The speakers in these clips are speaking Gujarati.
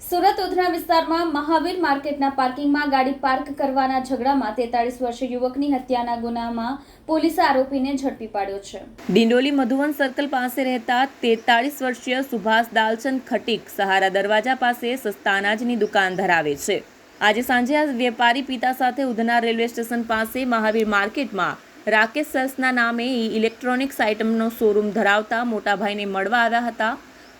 સુરત ઉધના વિસ્તારમાં મહાવીર માર્કેટના પાર્કિંગમાં ગાડી પાર્ક કરવાના ઝઘડામાં તેતાળીસ વર્ષીય યુવકની હત્યાના ગુનામાં પોલીસે આરોપીને ઝડપી પાડ્યો છે. ડિંડોલી મધુવન સર્કલ પાસે રહેતા તેતાળીસ વર્ષીય સુભાષ દાલચંદ ખટીક સહારા દરવાજા પાસે સસ્તા અનાજની દુકાન ધરાવે છે. આજે સાંજે આ વેપારી પિતા સાથે ઉધના રેલવે સ્ટેશન પાસે મહાવીર માર્કેટમાં રાકેશ સેલ્સના નામે ઇલેક્ટ્રોનિક્સ આઇટમનો શોરૂમ ધરાવતા મોટાભાઈને મળવા આવ્યા હતા.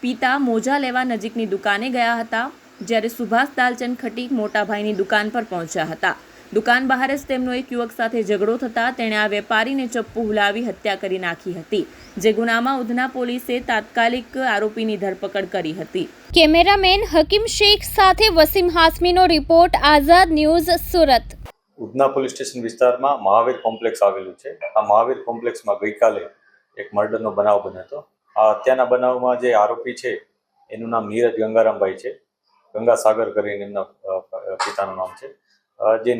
પિતા મોજા લેવા નજીકની દુકાને ગયા હતા જ્યારે સુભાષ દાલચંદ ખટીક મોટાભાઈની દુકાન પર પહોંચ્યા હતા. દુકાન બહાર જ તેમનો એક યુવક સાથે ઝઘડો થતાં તેણે આ વેપારીને ચપ્પુ હુલાવી હત્યા કરી નાખી હતી જે ગુનામાં ઉધના પોલીસે તાત્કાલિક આરોપીની ધરપકડ કરી હતી. કેમેરામેન હકીમ શેખ સાથે Wasim હાસમીનો report Azad news Surat. Udhna police station વિસ્તારમાં મહાવીર કોમ્પ્લેક્સ આવેલું છે. આ મહાવીર કોમ્પ્લેક્સમાં ગઈકાલે એક મર્ડરનો બનાવ બન્યો હતો. આ હત્યાના બનાવમાં જે આરોપી છે, એનું નામ નીરજ ગંગારામભાઈ છે. ગંગાસાગર કરીને એમના પિતાનું નામ છે. જે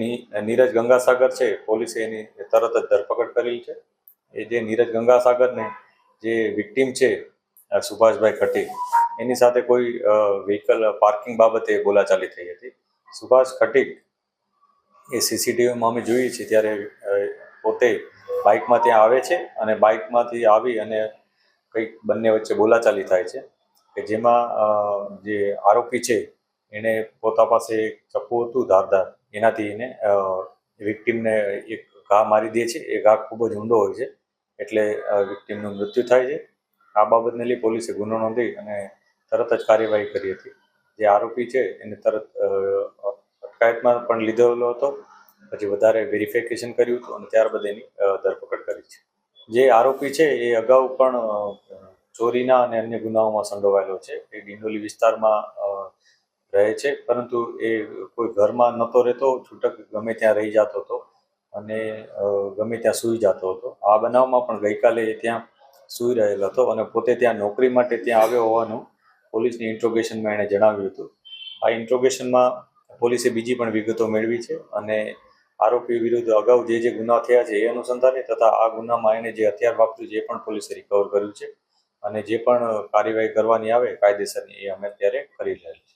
નીરજ ગંગાસાગર છે, પોલીસે એની તરત જ ધરપકડ કરેલી છે. એ જે નીરજ ગંગાસાગરને જે વિક્ટીમ છે સુભાષભાઈ ખટીક એની સાથે કોઈ વ્હીકલ પાર્કિંગ બાબતે બોલાચાલી થઈ હતી. સુભાષ ખટીક એ સીસીટીવીમાં અમે જોઈએ છીએ ત્યારે પોતે બાઇકમાં ત્યાં આવે છે અને બાઇકમાંથી આવી અને કંઈક બંને વચ્ચે બોલાચાલી થાય છે, કે જેમાં જે આરોપી છે એણે પોતા પાસે એક ચપ્પુ હતું, ધારદાર. એનાથી એને વિક્ટીમને એક ઘા મારી દે છે. એ ઘા ખૂબ જ ઊંડો હોય છે, એટલે વિક્ટીમનું મૃત્યુ થાય છે. આ બાબતને લઈ પોલીસે ગુનો નોંધી અને તરત જ કાર્યવાહી કરી હતી. જે આરોપી છે, એને તરત અટકાયતમાં પણ લીધેલો હતો. પછી વધારે વેરિફિકેશન કર્યું હતું અને ત્યારબાદ એની ધરપકડ જે આરોપી છે એ અગાઉ પણ ચોરીના અને અન્ય ગુનાઓમાં સંડોવાયેલો છે. એ ડિંડોલી વિસ્તારમાં રહે છે. પરંતુ એ કોઈ ઘરમાં નહોતો રહેતો, છૂટક ગમે ત્યાં રહી જતો હતો અને ગમે ત્યાં સૂઈ જતો હતો. આ બનાવમાં પણ ગઈકાલે એ ત્યાં સૂઈ રહેલો હતો અને પોતે ત્યાં નોકરી માટે ત્યાં આવ્યો હોવાનું પોલીસની ઇન્ટ્રોગેશનમાં એણે જણાવ્યું હતું. આ ઇન્ટ્રોગેશનમાં પોલીસે બીજી પણ વિગતો મેળવી છે અને આરોપી વિરુદ્ધ અગાઉ જે જે ગુના થયા છે એ અનુસંધાને તથા આ ગુનામાં એને જે હથિયાર વાપર્યું જે પણ પોલીસે રિકવર કર્યું છે. અને જે પણ કાર્યવાહી કરવાની આવે કાયદેસરની એ અમે અત્યારે કરી રહેલ છે